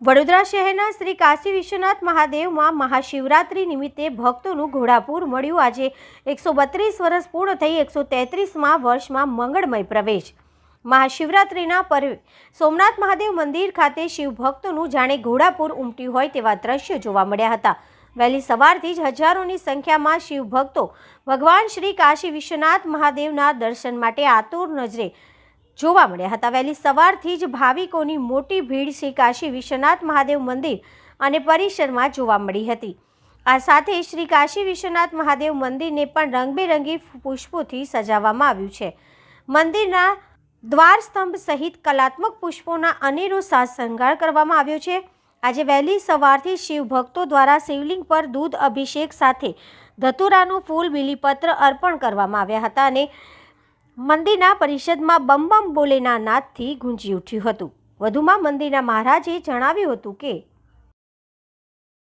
વડોદરા શહેરના શ્રી કાશી વિશ્વનાથ મહાદેવમાં મહાશિવરાત્રિ નિમિત્તે ભક્તોનું ઘોડાપૂર મળ્યું. આજે એકસો બત્રીસ વર્ષ પૂર્ણ થઈ, એકસો તેત્રીસમાં વર્ષમાં મંગળમય પ્રવેશ. મહાશિવરાત્રિના પર્વે સોમનાથ મહાદેવ મંદિર ખાતે શિવભક્તોનું જાણે ઘોડાપૂર ઉમટ્યું હોય તેવા દ્રશ્યો જોવા મળ્યા હતા. વહેલી સવારથી જ હજારોની સંખ્યામાં શિવ ભક્તો ભગવાન શ્રી કાશી વિશ્વનાથ મહાદેવના દર્શન માટે આતુર નજરે જોવા મળ્યા હતા. વહેલી સવારથી જ ભાવિકોની મોટી ભીડ શ્રી કાશી વિશ્વનાથ મહાદેવ મંદિર અને પરિસરમાં જોવા મળી હતી. આ સાથે શ્રી કાશી વિશ્વનાથ મહાદેવ મંદિરને પણ રંગબેરંગી પુષ્પોથી સજાવવામાં આવ્યું છે. મંદિરના દ્વાર સ્તંભ સહિત કલાત્મક પુષ્પોના અનેરો સાજ શણગાર કરવામાં આવ્યો છે. આજે વહેલી સવારથી શિવ ભક્તો દ્વારા શિવલિંગ પર દૂધ અભિષેક સાથે ધતુરાનું ફૂલ બીલીપત્ર અર્પણ કરવામાં આવ્યા હતા અને મંદિરના પરિષદમાં બમ બમ બોલેના નાદથી ગુંજી ઉઠ્યું હતું. વધુમાં મંદિરના મહારાજે જણાવ્યું હતું કે